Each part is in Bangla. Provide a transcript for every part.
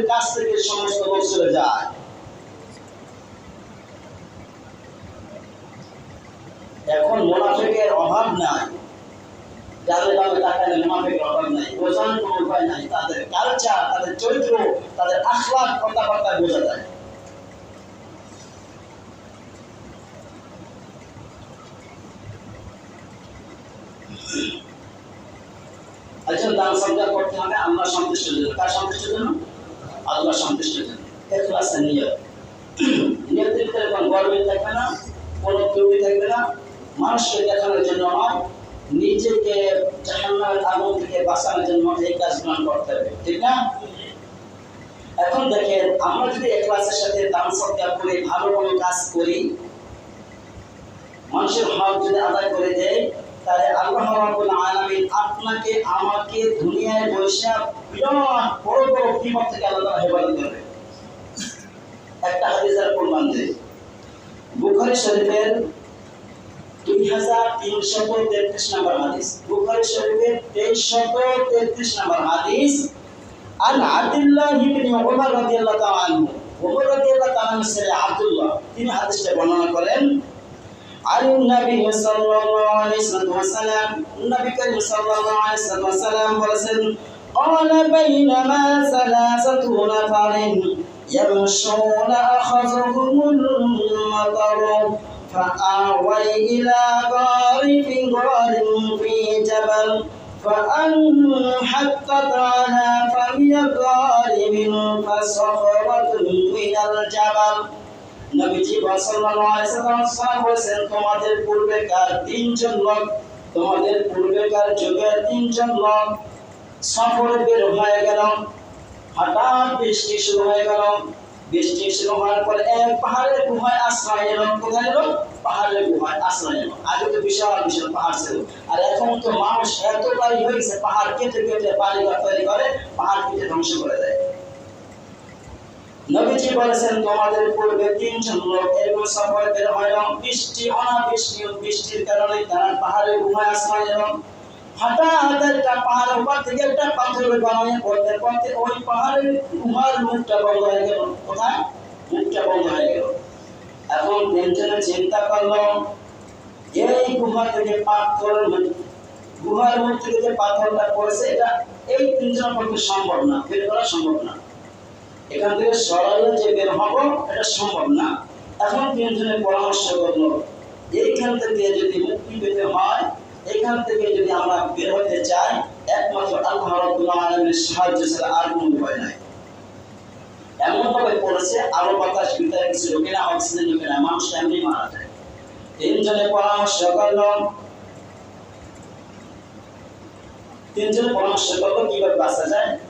আমাদের কাছ থেকে সমস্ত চলে যায়। এখন মোনাফেকের অভাব নাই। যাদের ভাবে টাকা নেই, মোনাফেকের অভাব নাই, বোঝানোর কোনো উপায় নাই। তাদের কালচার তাদের চরিত্র, তাদের আখলাখ কথাবার্তা বোঝা যায়। একজন দান সজ্জা করতে হবে আল্লাহ সন্তুষ্টের জন্য কার সন্তুষ্টের জন্য আল্লাহ জন্য এখলাসে নিয়ত নিয়তের ভিতরে কোনো গর্বিত থাকবে না, কোনো ত্রুটি থাকবে না। মানুষকে দেখানোর জন্য নয়, নিজেকে জাহান্নামের আগুন থেকে বাঁচানোর জন্য এই করতে হবে, ঠিক না? এখন দেখেন, আমরা যদি এখলাসের সাথে দান সজ্জা করে, ভালো কোনো কাজ করি, মানুষের হক যদি আদায় করে দেয় আপনাকে, আমাকে দুনিয়ায় বসে বড় বড় থেকে করবে। একটা হাদিসের প্রমাণ দেয়। শরীফের দুই হাজার তেত্রিশ নম্বর হাদিস। শরীফের তেত্রিশ নম্বর হাদিস আর আব্দুল্লাহ ইবনে ওমর রাদিয়াল্লাহু তাআলা ওমর রাদিয়াল্লাহু তাআলা ছেলে আব্দুল্লাহ। তিনি হাদিসটা বর্ণনা করেন عن النبي صلى الله عليه وسلم النبي كريم صلى الله عليه وسلم বলেছেন قال بينما ثلاثة نفر يمشون أخذهم المطر فآوي إلى غار في غار في جبل فأنحقت على فمي غار فصخرة من الجبل নবীজি সাল্লাল্লাহু আলাইহি তোমাদের পূর্বেকার তিনজন লোক, তোমাদের পূর্বেকার যুগের তিনজন লোক সফরে বের হয়ে গেল। হঠাৎ বৃষ্টি শুরু হয়ে গেল। বৃষ্টি শুরু হওয়ার পরে এক পাহাড়ের গুহায় আশ্রয় এলো। কোথায় এলো? পাহাড়ের গুহায় আশ্রয় এলো। আগে তো বিশাল বিশাল পাহাড় ছিল। আর এখন তো মানুষ এতটাই হয়ে গেছে পাহাড় কেটে কেটে বাড়ি ঘর তৈরি করে, পাহাড় কেটে ধ্বংস করে দেয়। নবীজি বলেছেন, তোমাদের পূর্বে তিনজন লোক এরকম সফর বের বৃষ্টি, অনাবৃষ্টি বৃষ্টির কারণে তারা পাহাড়ে ঘুমায় আশ্রয় নিল। হঠাৎ একটা পাহাড়ের উপর থেকে একটা পাথর বানিয়ে পড়তে পড়তে ওই পাহাড়ের গুহার মুখটা বন্ধ হয়ে গেল। কোথায়? মুখটা বন্ধ হয়ে গেল। এখন তিনজনে চিন্তা করল, এই গুহা থেকে পাথর গুহার মুখ থেকে যে পাথরটা পড়েছে, এটা এই তিনজনের পক্ষে সম্ভব না, বের করা সম্ভব না। এখান থেকে সরাইলে যে বের হব, এটা সম্ভব না। এখন তিনজনে পরামর্শ করল, এইখান থেকে যদি মুক্তি পেতে হয়, এখান থেকে যদি আমরা বের হতে চাই, একমাত্র আল্লাহ রাব্বুল সাহায্য ছাড়া আর কোনো উপায় নাই। এমন ভাবে পড়েছে বাতাস কিছু অক্সিজেন মানুষ এমনি মারা যায়। তিনজনে পরামর্শ করল। তিনজনে পরামর্শ করল, কীভাবে বাঁচা যায়?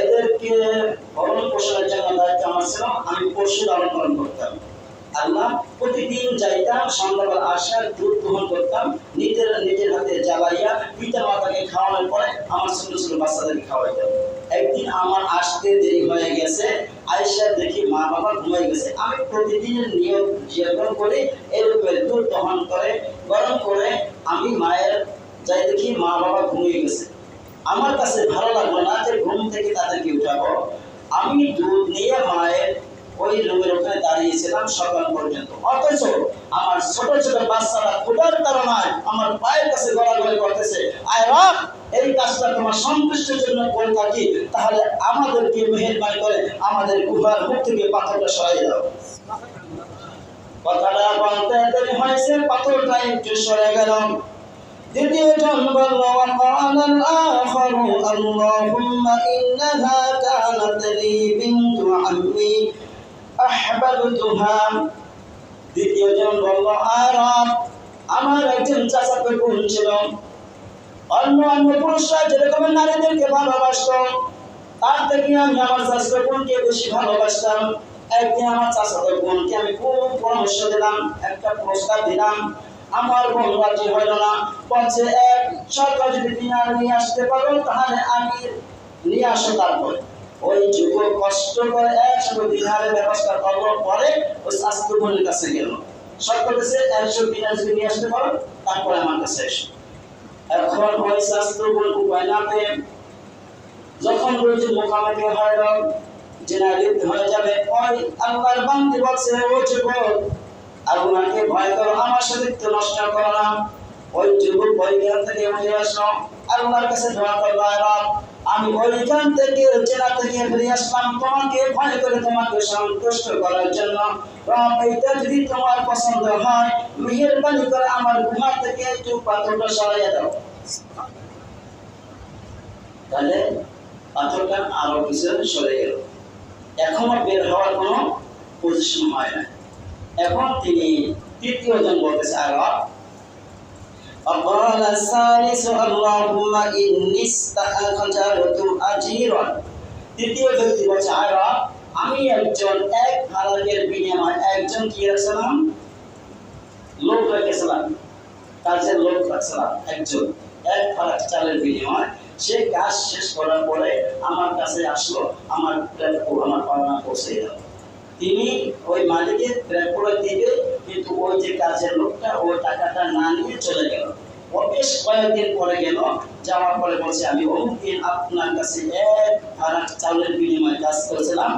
এদেরকে ভরণ পোষণের জন্য দায়িত্ব আমার ছিল, আমি পশু লালন পালন করতাম। আল্লাহ প্রতিদিন যাইতাম, সন্ধ্যাবেলা আসার দুধ গ্রহণ করতাম, নিজের নিজের হাতে জ্বালাইয়া পিতা মাতাকে খাওয়ানোর পরে আমার ছোট ছোট বাচ্চাদেরকে খাওয়াইতাম। একদিন আমার আসতে দেরি হয়ে গেছে আয়সা দেখি মা বাবা ঘুমিয়ে গেছে। আমি প্রতিদিনের নিয়ম জীবন করে এরকমের দুধ দহন করে, গরম করে আমি মায়ের, যাই দেখি মা বাবা ঘুমিয়ে গেছে। আমার কাছে ভালো লাগল না যে ঘুম থেকে তাদেরকে উঠাবো। আমি দুধ নিয়ে মায়ের ওই রুমের ওখানে দাঁড়িয়েছিলাম সকাল পর্যন্ত। অথচ আমার ছোট ছোট বাচ্চারা ক্ষুধার কারণায় আমার পায়ের কাছে গড়াগড়ি করতেছে। আয় রাখ এই কাজটা তোমার সন্তুষ্টের জন্য করে থাকি। তাহলে আমাদেরকে মেহেরবানি করে আমাদের গুহার মুখ থেকে পাথরটা সরাই দাও। কথাটা বলতে হয়েছে, পাথরটা একটু সরে গেল দ্বিতীয়জন বলল وقال الآخر اللهم إنها كانت لي بنت عمي أحببتها দ্বিতীয়জন বলল আর আমার একজন চাচাতো বোন ছিল অন্য অন্য পুরুষরা যেরকম নারীদেরকে ভালোবাসত তার থেকে আমি আমার চাচাতো বোনকে বেশি ভালোবাসতাম একদিন আমার চাচাতো বোনকে আমি খুব পরামর্শ দিলাম একটা প্রস্তাব দিলাম আমার বোন রাজি হইল না। বলছে এক সরকার যদি দিনার নিয়ে আসতে পারো, তাহলে আমি নিয়ে আসো তারপরে। ওই যুব কষ্ট করে একশো দিনারের ব্যবস্থা করার পরে ওই স্বাস্থ্য বোনের কাছে গেল। সরকার একশো দিনার যদি নিয়ে আসতে পারো, তারপরে আমার কাছে এখন ওই উপায় না পেয়ে যখন বলছে মোকামুখি হয় জেনারেট হয়ে যাবে, ওই আল্লাহর বান্দি বলছে, ও যুবক আর ওনাকে ভয় করো, আমার সতীত্ব নষ্ট করো না। ওই যুবক ওইখান থেকে উঠে আসলো আল্লাহর কাছে দোয়া করল আর আমি ওইখান থেকে জেলা থেকে ফিরে আসলাম। তোমাকে ভয় করে তোমাকে সন্তুষ্ট করার জন্য। রব, এইটা যদি তোমার পছন্দ হয়, মেহেরবানি করে আমার গুহা থেকে একটু পাথরটা সরাইয়া দাও। তাহলে পাথরটা আরও পিছনে সরে গেল। এখনও বের হওয়ার কোনো পজিশন হয় না এখন তিনি তৃতীয় জন বলতেছে আর وقال الثالث اللهم إني استأجرت أجيرا তৃতীয় ব্যক্তি বলছে আর আমি একজন এক ভাড়াটের বিনিময়ে একজন কি রাখছিলাম লোক রেখেছিলাম কাজের লোক রাখছিলাম একজন এক ভাড়া চালের বিনিময়ে সে কাজ শেষ করার পরে আমার কাছে আসলো আমার প্রেম আমার পাওনা পৌঁছে গেল তিনি ওই মালিকের করে দিবে কিন্তু ওই যে কাজের লোকটা, ওই টাকাটা না নিয়ে চলে গেল। ও বেশ কয়েকদিন পরে গেল, যাওয়ার পরে বলছে, আমি অমুক আপনার কাছে এক ভাড়া চাউলের বিনিময়ে কাজ করেছিলাম,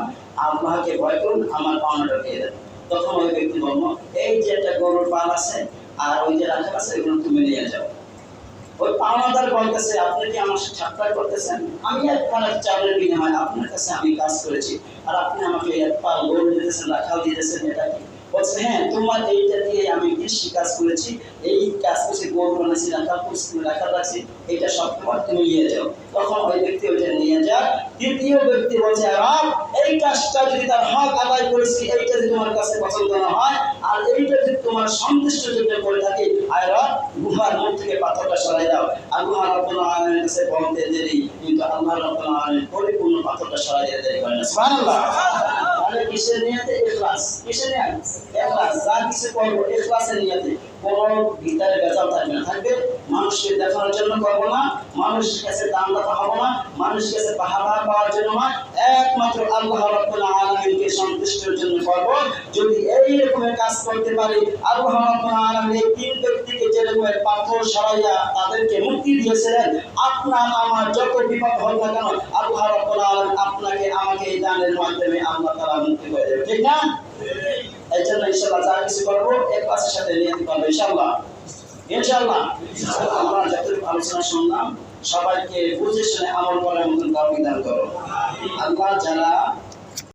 আল্লাহকে ভয় করুন, আমার পাওনাটা দিয়ে দেন। তখন ওই ব্যক্তি বলল, এই যে একটা গরুর পাল আছে, আর ওই যে রাখা আছে, এগুলো তুমি নিয়ে যাও। ওই পাওনাদার বলতেছে, আপনি কি আমার সাথে ঠাট্টা করতেছেন? আমি এক পালার চাউলের বিনিময়ে আপনার কাছে আমি কাজ করেছি। আর আপনি আমাকে এক পা গোল দিতেছেন রাখাল দিতেছেন, এটা কি? বলছে হ্যাঁ তোমার এইটা দিয়ে আমি কৃষি কাজ করেছি। এই কাজ করছি গরু বানাচ্ছি রাখাল করছি রাখাল রাখছি এটা সব তোমার তুমি নিয়ে যাও। তখন ওই ব্যক্তি ওইটা নিয়ে যায় তৃতীয় ব্যক্তি বলছে, রাম, এই কাজটা যদি তার হক আদায় করেছি এইটা যদি তোমার কাছে পছন্দ না হয়, আর এইটা যদি তোমার সন্তুষ্ট যদি করে থাকি আর গুহার মুখ থেকে পাথরটা সরাই দাও। আর গুহার রব্বুল আলামিনের কাছে বলতে দেরি, কিন্তু আল্লাহ রব্বুল আলামিন পরিপূর্ণ পাথরটা সরাই দিতে দেরি করে না। তাহলে কিসের নিয়তে ইখলাস কিসের নিয়ত ইখলাস যা কিছু করব ইখলাসের নিয়তে কোনো ভিতরে বেজাল থাকবে না। থাকবে, মানুষকে দেখানোর জন্য করব না, মানুষের কাছে দাম দাফা হব না, মানুষের কাছে পাহাড় পাওয়ার জন্য না একমাত্র আল্লাহ রাব্বুল আলামিনকে সন্তুষ্টের জন্য করব। যদি এই রকমের কাজ করতে পারি তিন ব্যক্তিকে পাথর সরাইয়া তাদেরকে মুক্তি দিয়েছিলেন, আপনার আমার যত বিপদ হোক না কেন আপনাকে আমাকে এই দানের মাধ্যমে মুক্তি করে দেবে ঠিক না? এই জন্য যা কিছু করব, এক পাশের সাথে আমরা আলোচনা শুনলাম, সবাইকে বুঝে শুনে আমল করার মতন বিধান করো। আল্লাহ যারা